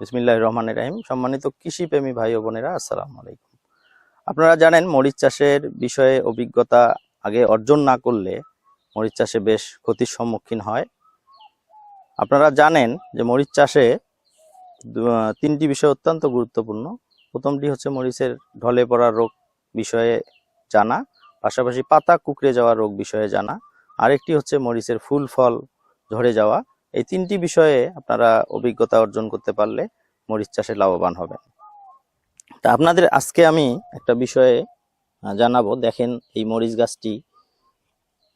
বিসমিল্লাহ রহমান রাহিম। সম্মানিত কৃষিপ্রেমী ভাই ও বোনেরা, আসসালামু আলাইকুম। আপনারা জানেন, মরিচ চাষের বিষয়ে অভিজ্ঞতা আগে অর্জন না করলে মরিচ চাষে বেশ ক্ষতির সম্মুখীন হয়। আপনারা জানেন যে মরিচ চাষে তিনটি বিষয় অত্যন্ত গুরুত্বপূর্ণ। প্রথমটি হচ্ছে মরিচের ঢলে পড়া রোগ বিষয়ে জানা, পাশাপাশি পাতা কুকড়ে যাওয়া রোগ বিষয়ে জানা। আরেকটি হচ্ছে মরিচের ফুল ফল ঝরে যাওয়া। এই তিনটি বিষয়ে আপনারা অভিজ্ঞতা অর্জন করতে পারলে মরিচ চাষে লাভবান হবেন। তা আপনাদের আজকে আমি একটা বিষয়ে জানাব। দেখেন এই মরিচ গাছটি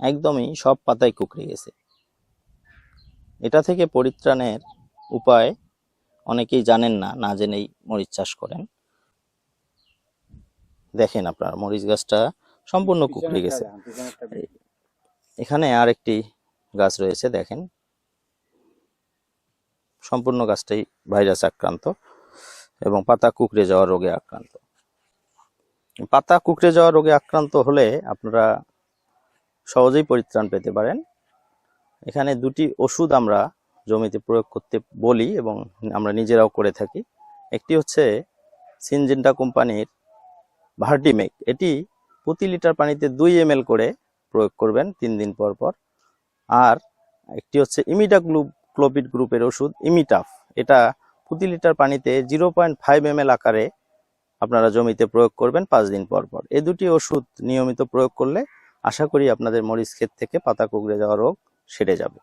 একদমই সব পাতায় কুকড়ে গেছে। এটা থেকে পরিত্রাণের উপায় অনেকেই জানেন না না জেনেই মরিচ চাষ করেন। দেখেন আপনার, মরিচ গাছটা সম্পূর্ণ কুকড়ে গেছে। এখানে আর একটি গাছ রয়েছে, দেখেন। সম্পূর্ণ গাছটাই ভাইরাস আক্রান্ত এবং পাতা কুকড়ে যাওয়া রোগে আক্রান্ত। পাতা কুকড়ে যাওয়া রোগে আক্রান্ত হলে আপনারা সহজেই পরিত্রাণ পেতে পারেন। এখানে দুটি ওষুধ আমরা জমিতে প্রয়োগ করতে বলি এবং আমরা নিজেরাও করে থাকি। একটি হচ্ছে সিনজেন্টা কোম্পানির ভার্টিমেক। এটি প্রতি লিটার পানিতে দুই এম করে প্রয়োগ করবেন তিন দিন পর পর। আর একটি হচ্ছে ইমিটা ক্লোপিড গ্রুপের ওষুধ ইমিটাফ এটা প্রতি লিটার পানিতে জিরো পয়েন্ট ফাইভ এম আকারে আপনারা জমিতে প্রয়োগ করবেন পাঁচ দিন পর পর। এ দুটি ওষুধ নিয়মিত প্রয়োগ করলে আশা করি আপনাদের মরিচ ক্ষেত থেকে পাতা কুকড়ে যাওয়া রোগ সেরে যাবে।